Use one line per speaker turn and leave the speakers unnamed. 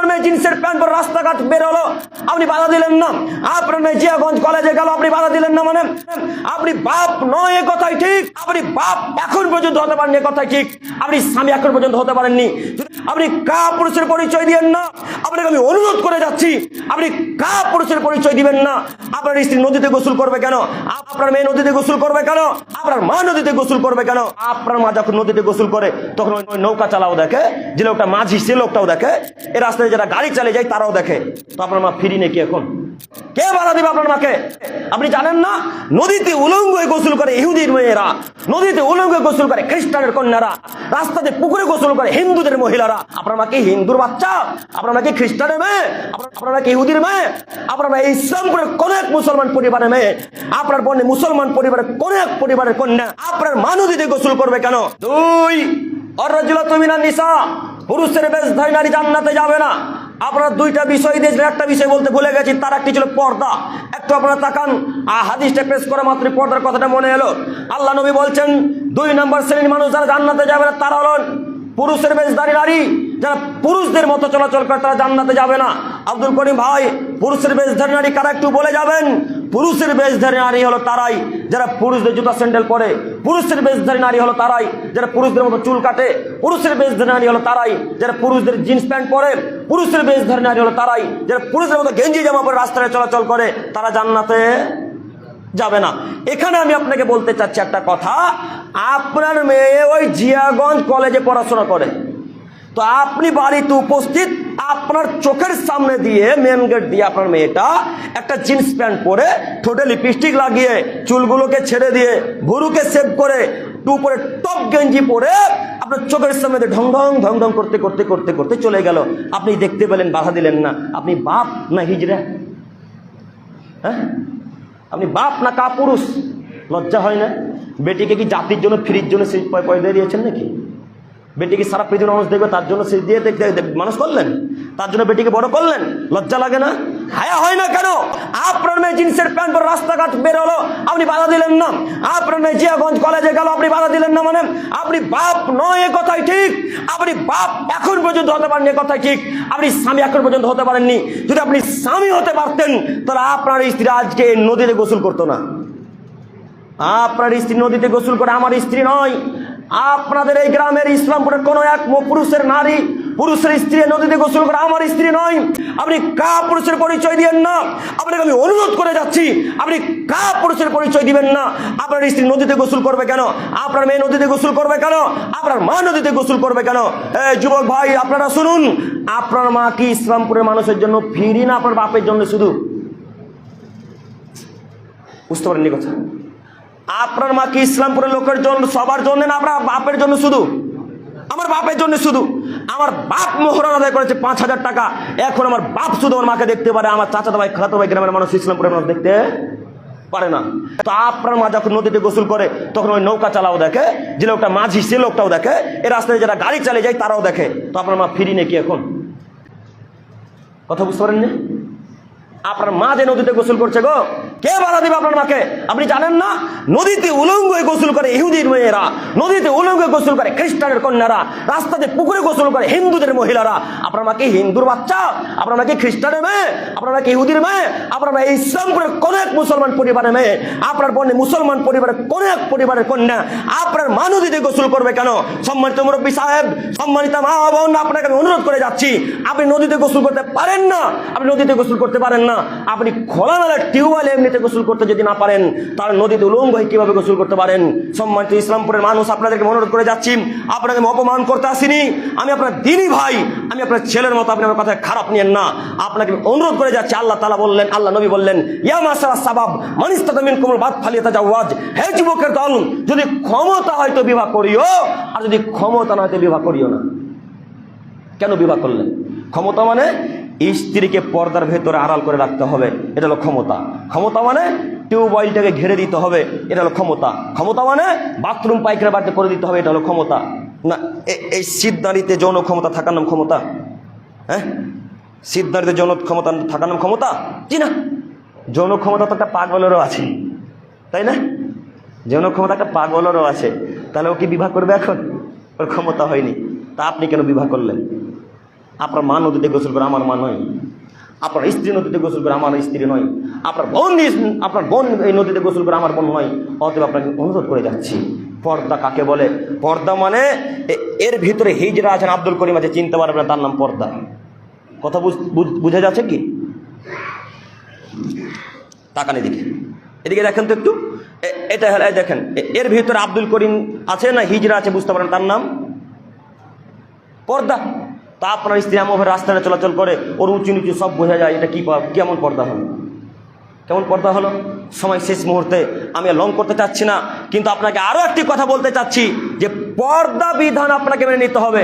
আপনার মেয়ে প্যান্ট পরে রাস্তাঘাট বের হলো। আপনি বাধা দিলেন না। আপনার মেয়ে জিয়াগঞ্জ কলেজে গেল, আপনি বাধা দিলেন না মানে? আপনি বাপ নয় এ কথাই ঠিক। আপনি বাপ এখন পর্যন্ত হতে পারেন এ কথাই ঠিক। আপনি স্বামী এখন পর্যন্ত হতে পারেননি। আপনি কা পুরুষের পরিচয় দিয়েন না। আপনাকে আমি অনুরোধ করে যাচ্ছি। আপনি কা পুরুষের পরিচয় দিবেন না। আপনার স্ত্রী নদীতে গোসল করবে কেন? আপনার মেয়ে নদীতে গোসল করবে কেন? আপনার মা নদীতে গোসল করবে কেন? আপনার মা যখন নদীতে গোসল করে, তখন ওই নৌকা চালাও দেখে, যে লোকটা মাঝি, সে লোকটাও দেখে, এ রাস্তায় যারা গাড়ি চালিয়ে যায়, তারাও দেখে। তো আপনার মা ফিরি নাকি এখন? কে বাধা দিবে আপনার মাকে? আপনি জানেন না? নদীতে উলঙ্গ গোসল করে ইহুদির মেয়েরা, নদীতে উলঙ্গ গোসল করে খ্রিস্টানের কন্যারা, রাস্তাতে পুকুরে গোসল করে হিন্দুদের মহিলারা। আপনার মা কি হিন্দুর বাচ্চা? আপনার মা কি খ্রিস্টানের মেয়ে? আপনার- আপনার মা কি ইহুদির মেয়ে? আপনার মা ইসলামপুরের কোন এক মুসলমান পরিবারের মেয়ে? আপনার বোনে মুসলমান পরিবারের কোন এক পরিবারের কন্যা? আপনার মা নদীতে গোসল করবে কেন? দুই অরজুলা তুমি না নিসা? পুরুষের বেশ ধরে নারী জান্নাতে যাবে না। আপনারা দুইটা বিষয় দিয়েছিলেন একটা বিষয় বলতে ভুলে গেছি, তার একটি ছিল পর্দা। একটু আপনারা তাকান হাদিসটা পেশ করা মাত্র পর্দার কথাটা মনে এলো। আল্লাহ নবী বলছেন, দুই নম্বর শ্রেণির মানুষ যারা জান্নাতে যাবে না, তারা হলেন পুরুষের বেশধারী নারী। যারা পুরুষদের মতো চলাচল করে, তারা জান্নাতে যাবে না। আব্দুল করিম ভাই, পুরুষের বেশধারী নারী কারা একটু বলে যাবেন? পুরুষের বেশধারী নারী হলো তারাই, যারা পুরুষদের জুতা স্যান্ডেল পরে। পুরুষের বেশধারী নারী হলো তারাই, যারা পুরুষদের মতো চুল কাটে। পুরুষের বেশধারী নারী হলো তারাই, যারা পুরুষদের জিন্স প্যান্ট পরে। পুরুষের বেশধারী নারী হলো তারাই, যারা পুরুষের মতো গেঞ্জি জামা পরে রাস্তায় চলাচল করে, তারা জান্নাতে যাবে না। এখানে আমি আপনাকে বলতে চাচ্ছি একটা কথা, আপনার মেয়ে ওই জিয়াগঞ্জ কলেজে পড়াশোনা করে। তো আপনি বাড়িতে উপস্থিত আপনার চোখের সামনে দিয়ে মেন গেট দিয়ে আপনার মেয়েটা একটা জিন্স প্যান্ট পরে ঠোঁটে লিপস্টিক লাগিয়ে, চুলগুলোকে ছেড়ে দিয়ে, ভুরুকে সেভ করে, টু পরে টপ গেঞ্জি পরে আপনার চোখের সামনে ঢং ঢং ঢং ঢং করতে করতে করতে করতে চলে গেল। আপনি দেখতে পেলেন, বাধা দিলেন না। আপনি বাপ না হিজড়া? হ্যাঁ? আপনি বাপ না কা পুরুষ লজ্জা হয় না? বেটিকে কি জাতির জন্য, ফ্রির জন্য সেই পয়- পয়দা দিয়েছেন নাকি? বেটিকে সারা পৃথিবীর মানুষ দেখবে, তার জন্য সেই দিয়ে দেখতে মানুষ করলেন। তার জন্য বেটিকে বড় করলেন। লজ্জা লাগে না? হায়া হয় না কেন? আপনার মেয়ে জিন্সের প্যান্ট পরে রাস্তাঘাট বের হলো, আপনি বাধা দিলেন না। আপনার মেয়ে জিয়াগঞ্জ কলেজে গেল, আপনি বাধা দিলেন না মানে? আপনি বাপ নয় এ কথাই ঠিক। আপনি বাপ এখন পর্যন্ত হতে পারেন এ কথাই ঠিক। আপনি স্বামী এখন পর্যন্ত হতে পারেননি। যদি আপনি স্বামী হতে পারতেন, তাহলে আপনার স্ত্রী আজকে নদীতে গোসল করতো না। আপনার স্ত্রী নদীতে গোসল করে, আমার স্ত্রী নয়। আপনাদের এই গ্রামের ইসলামপুরের কোনো এক পুরুষের নারী, পুরুষের স্ত্রী নদীতে গোসল করে আমার স্ত্রী নয়। আপনি কা পুরুষের পরিচয় দিবেন না। আপনাকে আমি অনুরোধ করে যাচ্ছি, আপনি কা পুরুষের পরিচয় দিবেন না। আপনার স্ত্রী নদীতে গোসল করবে কেন? আপনার মেয়ে নদীতে গোসল করবে কেন? আপনার মা নদীতে গোসল করবে কেন? যুবক ভাই, আপনারা শুনুন। আপনার মা কি ইসলামপুরের মানুষের জন্য ফিরি না আপনার বাপের জন্য শুধু? বুঝতে পারেননি কথা। আপনার মা কি ইসলামপুরের লোকের জন্য, সবার জন্য না, আপনার বাপের জন্য শুধু? আমার বাপের জন্য শুধু? আমার বাপ মোহরান আদায় করেছে পাঁচ হাজার টাকা। এখন আমার বাপ শুধু আমার মাকে দেখতে পারে, আমার চাচাতো ভাই খাতো ভাই গ্রামের মানুষ ইসলামপুরের মানুষ দেখতে পারে না। তো আপনার মা যখন নদীতে গোসল করে, তখন ওই নৌকা চালাও দেখে, যে লোকটা মাঝি, সে লোকটাও দেখে, এ রাস্তায় যারা গাড়ি চালিয়ে যায় তারাও দেখে। তো আপনার মা ফিরি নাকি এখন? কথা বুঝতে পারেননি? আপনার মা যে নদীতে গোসল করছে গো কে বাধা দিবে আপনার মাকে? আপনি জানেন না? নদীতে উলঙ্গ গোসল করে ইহুদির মেয়েরা, নদীতে উলঙ্গ গোসল করে খ্রিস্টানের কন্যারা, রাস্তাতে পুকুরে গোসল করে হিন্দুদের মহিলারা। আপনার মা কি হিন্দুর বাচ্চা, আপনার মা কি খ্রিস্টানের মেয়ে, আপনার মা কি ইহুদির মেয়ে, আপনার মা ইসলামপুরের কোন এক মুসলমান পরিবারের মেয়ে, আপনার বোনে মুসলমান পরিবারের কোন এক পরিবারের কন্যা, আপনার মা নদীতে গোসল করবে কেন? সম্মানিত মুরব্বী সাহেব, সম্মানিত মা বোন, আপনাকে আমি অনুরোধ করে যাচ্ছি, আপনি নদীতে গোসল করতে পারেন না, আপনি নদীতে গোসল করতে পারেন না, আপনি খোলামেলা টিউবওয়েলে এমনিতে গোসল করতে যদি না পারেন তাহলে নদীতে উলঙ্গ হয়ে কীভাবে গোসল করতে পারেন? সম্মানিত ইসলামপুরের মানুষ, আপনাদেরকে অনুরোধ করে যাচ্ছি, আপনাকে আমি অপমান করতে আসিনি। আমি আপনার দিনই ভাই, আমি আপনার ছেলের মতো, আপনি আমার কথা খারাপ নিয়েন না। আপনাকে অনুরোধ করে যাচ্ছি, আল্লাহ তালা বললেন, আল্লাহ নবী বললেন, ইয়া মাসারা সাবাব মানিস্তামিন কোমল বাদ ফালিয়ে যাওয়াজ হে যুবকের দল, যদি ক্ষমতা হয়তো বিবাহ করিও, আর যদি ক্ষমতা না হয়তো বিবাহ করিও না। কেন বিবাহ করলেন? ক্ষমতা মানে স্ত্রীকে পর্দার ভেতরে আড়াল করে রাখতে হবে। এটা হলো ক্ষমতা। ক্ষমতা মানে টিউবওয়েলটাকে ঘিরে দিতে হবে। এটা হলো ক্ষমতা। ক্ষমতা মানে বাথরুম পাইখানা বাড়িতে করে দিতে হবে। এটা হলো ক্ষমতা। না এই সিদ্ধারিতে যৌন ক্ষমতা থাকার নাম ক্ষমতা? হ্যাঁ? সিদ্ধারিতে যৌন ক্ষমতা থাকার নাম ক্ষমতা? জি না। যৌন ক্ষমতা তো একটা পাগলেরও আছে। তাই না? যৌন ক্ষমতা একটা পাগলেরও আছে। তাহলে ও কি বিবাহ করবে এখন? ওর ক্ষমতা হয়নি। তা আপনি কেন বিবাহ করলেন? আপনার মা নদীতে গোসল করে আমার মা নয়। আপনার স্ত্রী নদীতে গোসল করে আমার স্ত্রী নয়। আপনার বোন আপনার বোন এই নদীতে গোসল করে আমার বোন নয়। অতএব আপনাকে অনুরোধ করে যাচ্ছি। পর্দা কাকে বলে? পর্দা মানে এর ভিতরে হিজরা আছেন আব্দুল করিম আছে, চিনতে পারবেন তার নাম পর্দা। কথা বুঝ- যাচ্ছে কি? তাকান এদিকে। এদিকে দেখেন তো একটু। এটা হলো দেখেন এর ভিতরে আব্দুল করিম আছে না হিজরা আছে বুঝতে পারেন তার নাম? পর্দা। তা আপনার স্ত্রী আমার রাস্তাটা চলাচল করে, ওর উঁচু নিচু সব বোঝা যায়, এটা কী কেমন পর্দা হলো? কেমন পর্দা হলো? সময় শেষ মুহূর্তে, আমি লং করতে চাচ্ছি না, কিন্তু আপনাকে আরও একটি কথা বলতে চাচ্ছি যে পর্দা বিধান আপনাকে মেনে নিতে হবে।